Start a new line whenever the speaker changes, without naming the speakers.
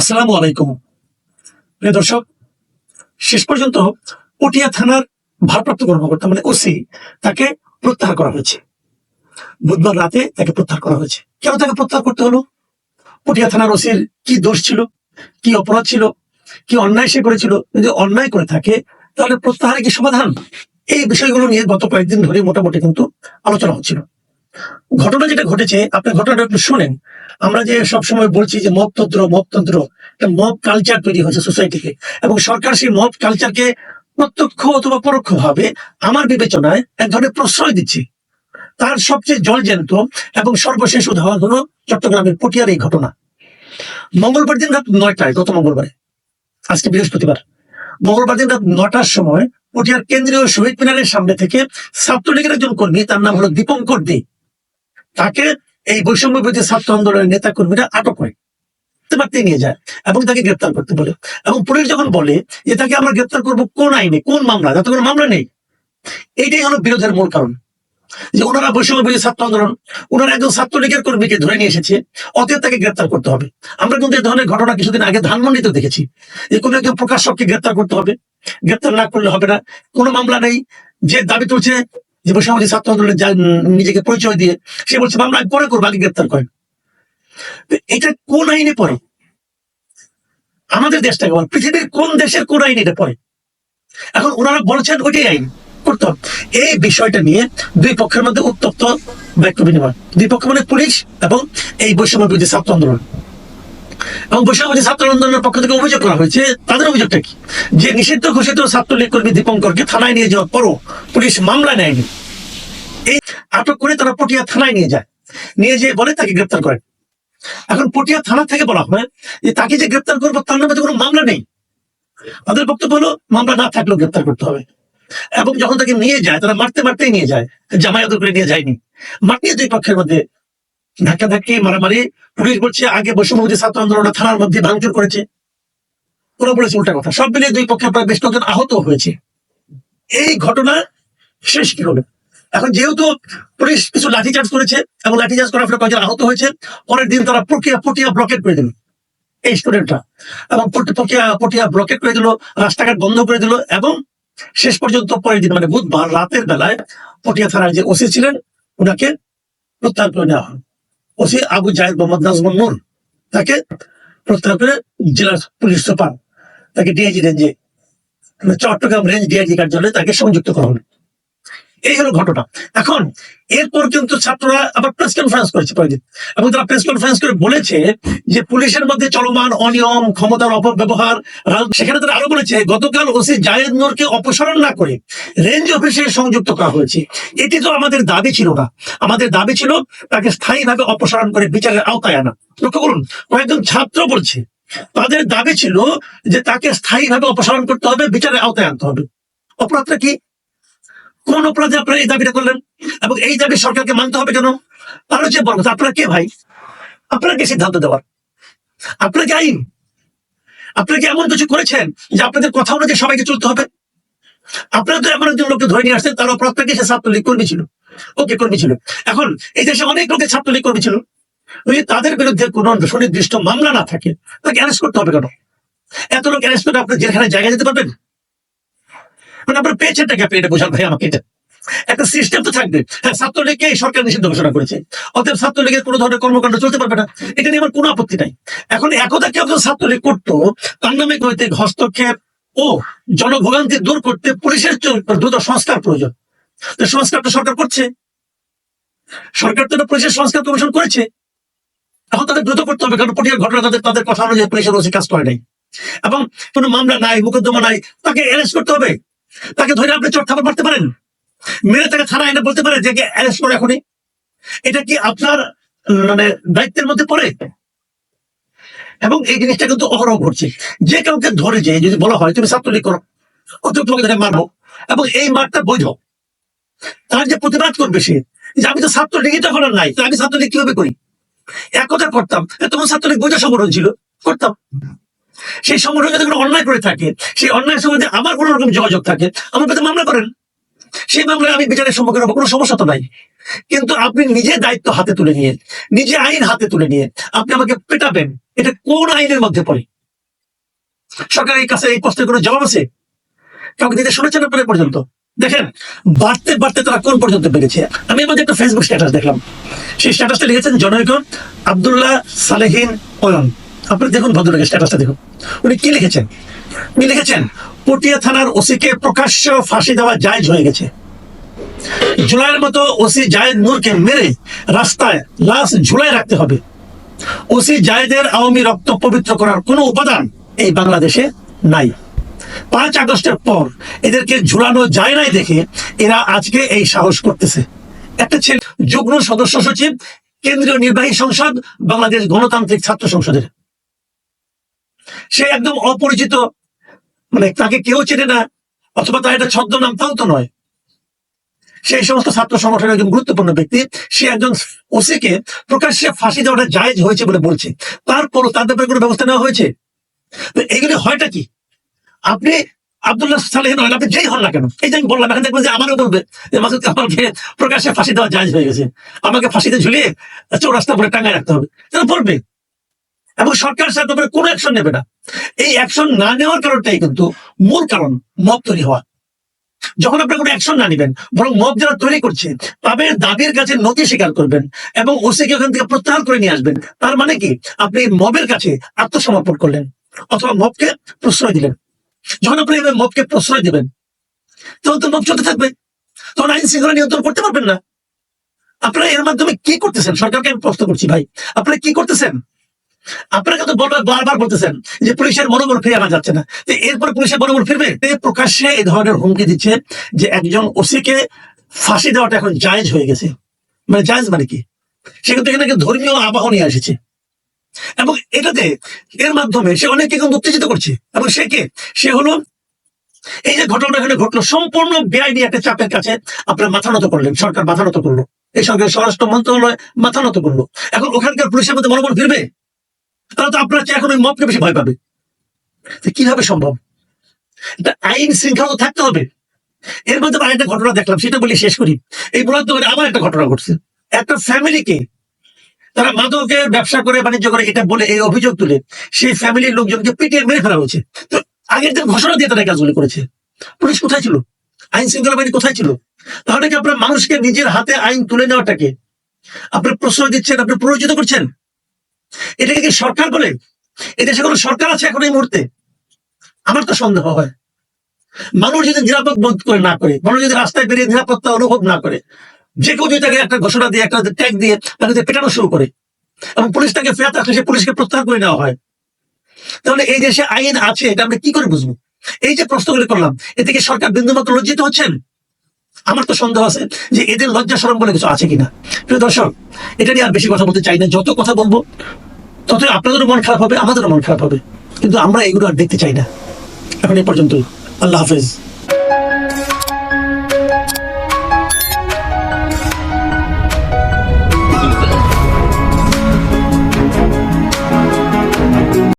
আসসালামু আলাইকুম। প্রিয় দর্শক, শেষ পর্যন্ত পটিয়া থানার ভারপ্রাপ্ত কর্মকর্তা মানে ওসি তাকে প্রত্যাহার করা হয়েছে। বুধবার রাতে তাকে প্রত্যাহার করা হয়েছে। কেন তাকে প্রত্যাহার করতে হলো? পটিয়া থানার ওসির কি দোষ ছিল? কি অপরাধ ছিল? কি অন্যায় সে করেছিল? যদি অন্যায় করে থাকে, তাহলে প্রত্যাহারে কি সমাধান? এই বিষয়গুলো নিয়ে গত কয়েকদিন ধরে মোটামুটি কিন্তু আলোচনা হচ্ছিল। ঘটনা যেটা ঘটেছে আপনি ঘটনাটা একটু শুনেন। আমরা যে সবসময় বলছি যে মবতন্ত্র মবতন্ত্র একটা মব কালচার তৈরি হয়েছে সোসাইটিতে এবং সরকার সেই মব কালচারকে প্রত্যক্ষ অথবা পরোক্ষ ভাবে আমার বিবেচনায় এক ধরনের প্রশ্রয় দিচ্ছে। তার সবচেয়ে জলজ্যান্ত এবং সর্বশেষ উদাহরণ হলো চট্টগ্রামের পটিয়ার এই ঘটনা। মঙ্গলবার দিন রাত নয়টায়, গত মঙ্গলবারে, আজকে বৃহস্পতিবার, মঙ্গলবার দিন রাত নটার সময় পটিয়ার কেন্দ্রীয় শহীদ মিনারের সামনে থেকে ছাত্রলীগের একজন কর্মী, তার নাম হলো দীপঙ্কর দে তাকে এই বৈষম্য বিরোধী ছাত্র আন্দোলনের নেতা কর্মীরা আটক করে। মারতে নিয়ে যায় এবং তাকে গ্রেপ্তার করতে বলে। এবং পুলিশ যখন বলে যে তাকে আমরা গ্রেপ্তার করব কোন আইনে, কোন মামলা যাতে কোনো মামলা নেই। এইটাই হলো বিরোধের মূল কারণ। যে ওনারা বৈষম্য বিরোধী ছাত্র আন্দোলন, ওনারা একজন ছাত্রলীগের কর্মীকে ধরে নিয়ে এসেছে, অতএব তাকে গ্রেপ্তার করতে হবে। আমরা কিন্তু এই ধরনের ঘটনা কিছুদিন আগে ধানমন্ডিতে দেখেছি যে কোনো একজন প্রকাশককে গ্রেপ্তার করতে হবে। গ্রেপ্তার না করলে হবে না। কোনো মামলা নেই। যে দাবি তুলছে যে বৈষম্য ছাত্র আন্দোলনের যা নিজেকে পরিচয় দিয়ে, সে বলছে মামলা পরে করব, আগে গ্রেপ্তার করেন। এটা কোন আইনে পড়ে? আমাদের দেশটাকে বল, পৃথিবীর কোন দেশের কোন আইন এটা পড়ে? এখন ওনারা বলছেন ওইটাই আইন, করতে এই বিষয়টা নিয়ে দুই পক্ষের মধ্যে উত্তপ্ত বাক্য বিনিময়। দুই পক্ষ মানে পুলিশ এবং এই বৈষম্য বিরোধী ছাত্র আন্দোলন। এবং বিরোধী ছাত্র আন্দোলনের পক্ষ থেকে অভিযোগ করা হয়েছে, তাদের অভিযোগটা কি? যে নিষিদ্ধ ঘোষিত ছাত্রলীগ কর্মী দীপঙ্করকে থানায় নিয়ে যাওয়ার পরও পুলিশ মামলা নেয়নি। এই আটক করে তারা পটিয়া থানায় নিয়ে যায়। নিয়ে যেয়ে বলে তাকে গ্রেপ্তার করে। এখন পটিয়া থানা থেকে বলা হয় যে তাকে যে গ্রেপ্তার করব তার নামে তো কোনো মামলা নেই। তাদের বক্তব্য হলো, মামলা না থাকলেও গ্রেপ্তার করতে হবে। এবং যখন তাকে নিয়ে যায়, তারা মারতে মারতেই নিয়ে যায়, জামায়াত করে নিয়ে যায়নি। মারতে দুই পক্ষের মধ্যে ধাক্কা ধাক্কি মারামারি, পুলিশ বলছে, আগে বৈষম্যবাদী ছাত্র আন্দোলন থানার মধ্যে ভাঙচুর করেছে। ওরা বলেছে উল্টা কথা। সব মিলিয়ে দুই পক্ষে প্রায় বেশ কয়েকজন আহত হয়েছে। এই ঘটনা শেষ কি হবে? এখন যেহেতু পুলিশ কিছু লাঠিচার্জ করেছে এবং লাঠিচার্জ করার ফলে কয়েকজন আহত হয়েছে, পরের দিন তারা প্রক্রিয়া পটিয়া ব্লকেট করে দিল এই স্টুডেন্টরা। এবং পটিয়া পটিয়া ব্লকেট করে দিল, রাস্তাঘাট বন্ধ করে দিল এবং শেষ পর্যন্ত পরের দিন মানে বুধবার রাতের বেলায় পটিয়া থানার যে ওসি ছিলেন ওনাকে প্রত্যাহার করে নেওয়া হয়। ওসি আবু জাহেদ মোহাম্মদ নাজমুল নূর। তাকে প্রত্যাহার করে জেলা পুলিশ সুপার, তাকে ডিআইজি রেঞ্জে মানে চট্টগ্রাম রেঞ্জ ডিআইজি কার্যালয়ে তাকে সংযুক্ত করা হলো। এই হলো ঘটনা। এখন, এরপর কিন্তু ছাত্ররা আবার প্রেস কনফারেন্স করেছে পরের এবং তারা প্রেস কনফারেন্স করে বলেছে যে পুলিশের মধ্যে চলমান অনিয়ম, ক্ষমতার অপব্যবহার সেখানে তারা আরও বলেছে, গতকাল ওসি জায়েদ নূরকে অপসারণ না করে রেঞ্জ অফিসে সংযুক্ত করা হয়েছে। এটি তো আমাদের দাবি ছিল না। আমাদের দাবি ছিল তাকে স্থায়ীভাবে অপসারণ করে বিচারের আওতায় আনা। লক্ষ্য করুন, কয়েকজন ছাত্র বলছে, তাদের দাবি ছিল যে তাকে স্থায়ীভাবে অপসারণ করতে হবে, বিচারের আওতায় আনতে হবে। অপরাধটা কি? কোন অপরাধে আপনারা এই দাবিটা করলেন? এবং এই দাবি সরকারকে মানতে হবে কেন আরও যে বড় আপনারা কে ভাই? আপনারা কে সিদ্ধান্ত দেওয়ার? আপনারা কি আইন? আপনারা কি এমন কিছু করেছেন যে আপনাদের কথা অনুযায়ী সবাইকে চলতে হবে? আপনারা তো এমন একজন লোককে ধরে নিয়ে আসছেন, তার অপরাধটা কি সে ছাত্রলীগ কর্মী ছিল। ওকে কর্মী ছিল। এখন এই দেশে অনেক লোকের ছাত্রলীগ কর্মী ছিল। ওই তাদের বিরুদ্ধে কোন সুনির্দিষ্ট মামলা না থাকে, তাকে অ্যারেস্ট করতে হবে কেন? এত লোক অ্যারেস্ট করে আপনি যেখানে জায়গা যেতে পারবেন? মানে আপনার আপনি এটা বোঝান ভাই আমাকে এটা। একটা সিস্টেম তো থাকবে। হ্যাঁ ছাত্রলীগকে এই সরকার নিষিদ্ধ ঘোষণা করেছে। অতএব ছাত্রলীগের কোনো ধরনের কর্মকাণ্ড চলতে পারবে না। এটা নিয়ে আমার কোনো আপত্তি নাই। এখন একদা কেউ ছাত্রলীগ করতো, তার নামে নৈতিক হস্তক্ষেপ ও জনভোগান্তি দূর করতে পুলিশের দ্রুত সংস্কার প্রয়োজন। তো সংস্কারটা সরকার করছে। সরকার তো পুলিশের সংস্কার কমিশন করেছে। এখন তাদের দ্রুত করতে হবে, কারণ পটিয়ার ঘটনা তাদের তাদের কথা অনুযায়ী পুলিশের কাজ করে নাই। এবং কোনো মামলা নাই, মোকদ্দমা নাই, তাকে অ্যারেস্ট করতে হবে। তাকে ধরে আপনি চট থাপড় মারতে পারেন? মেরে তাকে থানা এনে বলতে পারে যে অ্যারেস্ট করে এখনই? এটা কি আপনার মানে দায়িত্বের মধ্যে পড়ে? এবং এই জিনিসটা কিন্তু অহরহ ঘটছে। যে কাউকে ধরে যে, যদি বলা হয়, তুমি ছাত্রলীগ করো অত তোমাকে ধরে মারবো। এবং এই মারটা বৈধ। তার যে প্রতিবাদ করবে সে, যে, আমি তো ছাত্রলীগই তখন আর নাই, তো আমি ছাত্রলীগ কীভাবে করি? এক কথা করতাম তোমার ছাত্রলীগ বৈধ সংগঠন ছিল, করতাম। সেই সংগঠন যদি কোনো অন্যায় করে থাকে। সেই অন্যায়ের সঙ্গে আমার কোনো রকম যোগাযোগ থাকে। আমার কাছে মামলা করেন। সেই মামলায় আমি বিচারের সম্মুখীন হব, কোনো সমস্যা তো নাই। কিন্তু আপনি নিজে দায়িত্ব হাতে তুলে নিয়ে নিজে আইন হাতে তুলে নিয়ে আপনি আমাকে পেটাবেন। এটা কোন আইনের মধ্যে পড়ে? সরকারের কাছে এই প্রশ্নের কোনো জবাব আছে? কাউকে দিতে শুনেছেন আপনারা পর্যন্ত? দেখেন, বাড়তে বাড়তে তারা কোন পর্যন্ত বেড়েছে? আমি আমাদের একটা ফেসবুক স্ট্যাটাস দেখলাম। সেই স্ট্যাটাসটা লিখেছেন জনৈক আব্দুল্লাহ সালেহিন অয়ন। আপনি দেখুন ভদ্রলোকের স্ট্যাটাসটা দেখুন। উনি কি লিখেছেন? উনি লিখেছেন, পটিয়া থানার ওসিকে প্রকাশ্য ফাঁসি দেওয়া জায়জ হয়ে গেছে। জুলাইয়ের মতো ওসি জায়েদ নূরকে মেরে রাস্তায় লাশ ঝুলাই রাখতে হবে। ওসি জায়েদের আওয়ামী রক্ত পবিত্র করার কোনো উপাদান এই বাংলাদেশে নাই। পাঁচ আগস্টের পর এদেরকে ঝুলানো যায় নাই দেখে এরা আজকে এই সাহস করতেছে। একটা ছেলে, যুগ্ম সদস্য সচিব, কেন্দ্রীয় নির্বাহী সংসদ, বাংলাদেশ গণতান্ত্রিক ছাত্র সংসদের। সে একদম অপরিচিত। মানে তাকে কেউ চেনে না, অথবা তার একটা ছদ্মনাম তাও তো নয়। সেই সমস্ত ছাত্র সংগঠনের একজন গুরুত্বপূর্ণ ব্যক্তি, সে একজন ওসিকে প্রকাশ্যে ফাঁসি দেওয়াটা জায়েজ হয়েছে বলে বলছে। তারপরও তার ব্যাপারে কোনো ব্যবস্থা নেওয়া হয়েছে? তো এগুলি হয়টা কি? আপনি আব্দুল্লাহ সালেহ নয় আপনি যেই হন না কেন? এই যে আমি বললাম, এখন দেখবেন যে আমারও বলবে যে মাসুদ আমাকে প্রকাশ্যে ফাঁসি দেওয়া জায়েজ হয়ে গেছে। আমাকে ফাঁসিতে ঝুলিয়ে চৌরাস্তা পরে টাঙায় রাখতে হবে। তারা বলবে এবং সরকার সাথে ব্যাপারে কোনো অ্যাকশন নেবে না। এই অ্যাকশন না নেওয়ার কারণটাই কিন্তু মূল কারণ মব তৈরি হওয়া। যখন আপনার কোনো অ্যাকশন না নেবেন, বরং মব যারা তৈরি করছে, তাদের দাবির কাছে নথি স্বীকার করবেন এবং ওসিকে ওখান থেকে প্রত্যাহার করে নিয়ে আসবেন। তার মানে কি? আপনি মবের কাছে আত্মসমর্পণ করলেন অথবা মবকে প্রশ্রয় দিলেন। যখন আপনি মবকে প্রশ্রয় দিবেন, তখন তো মব চলতে থাকবে। তখন আইন শৃঙ্খলা নিয়ন্ত্রণ করতে পারবেন না। আপনারা এর মাধ্যমে কি করতেছেন? সরকারকে আমি প্রশ্ন করছি ভাই, আপনারা কি করতেছেন? আপনারা কিন্তু বলবার বারবার বলতেছেন যে পুলিশের মনোবল ফিরে আনা যাচ্ছে না। তো এরপরে পুলিশের মনোবল ফিরবে? প্রকাশ্যে এই ধরনের হুমকি দিচ্ছে যে একজন ওসিকে ফাঁসি দেওয়াটা এখন জায়েজ হয়ে গেছে। মানে জায়েজ মানে কি? সে কিন্তু এখানে ধর্মীয় আবাহ নিয়ে এসেছে। এবং এটাতে এর মাধ্যমে সে অনেককে কিন্তু উত্তেজিত করছে। এবং সে কে? সে হলো এই যে ঘটনা এখানে ঘটলো, সম্পূর্ণ বেআইনি একটা চাপের কাছে আপনারা মাথা নত করলেন, সরকার মাথা নত করল। এই সরকার স্বরাষ্ট্র মন্ত্রণালয় মাথা নত করল। এখন ওখানকার পুলিশের মধ্যে মনোবল ফিরবে? তাহলে তো আপনার চেয়ে এখন ওই মবকে বেশি ভয় পাবে। কীভাবে সম্ভব? আইন শৃঙ্খলা তো থাকতে হবে। এর মধ্যে আমি একটা ঘটনা দেখলাম, সেটা বলে, শেষ করি। এই বলার তো আবার একটা ঘটনা ঘটছে। একটা ফ্যামিলিকে তারা মাদকের ব্যবসা করে, বাণিজ্য করে, এটা বলে এই অভিযোগ তুলে, সেই ফ্যামিলির লোকজনকে পিটিয়ে মেরে ফেলা হয়েছে। তো আগের দিন ঘোষণা দিয়ে তারা কাজগুলি করেছে। পুলিশ কোথায় ছিল? আইন শৃঙ্খলা বাহিনী কোথায় ছিল? তাহলে কি আপনার মানুষকে নিজের হাতে আইন তুলে নেওয়াটাকে আপনি প্রশ্রয় দিচ্ছেন, আপনি প্ররোচিত করছেন? এটাকে কি সরকার বলে? এদেশে কোনো সরকার আছে এখন এই মুহূর্তে? আমার তো সন্দেহ হয়। মানুষ যদি নিরাপদ বোধ করে না করে, মানুষ যদি রাস্তায় বেরিয়ে নিরাপত্তা অনুভব না করে, যে কেউ যদি তাকে একটা ঘোষণা দিয়ে, একটা ট্যাগ দিয়ে তাকে যদি পেটানো শুরু করে এবং পুলিশ তাকে ফেরাতে আসলে সে পুলিশকে প্রত্যাহার করে নেওয়া হয়, তাহলে এই দেশে আইন আছে, এটা আমরা কি করে বুঝব? এই যে প্রশ্নগুলি করলাম এ থেকে সরকার বিন্দুমাত্র লজ্জিত হচ্ছেন? আমার তো সন্দেহ আছে যে এদের লজ্জা সরম বলে কিছু আছে কিনা। প্রিয় দর্শক, এটা নিয়ে আর বেশি কথা বলতে চাই না। যত কথা বলব তত আপনাদেরও মন খারাপ হবে, আমাদেরও মন খারাপ হবে। কিন্তু আমরা এগুলো আর দেখতে চাই না। এখন এ পর্যন্ত আল্লাহ হাফেজ।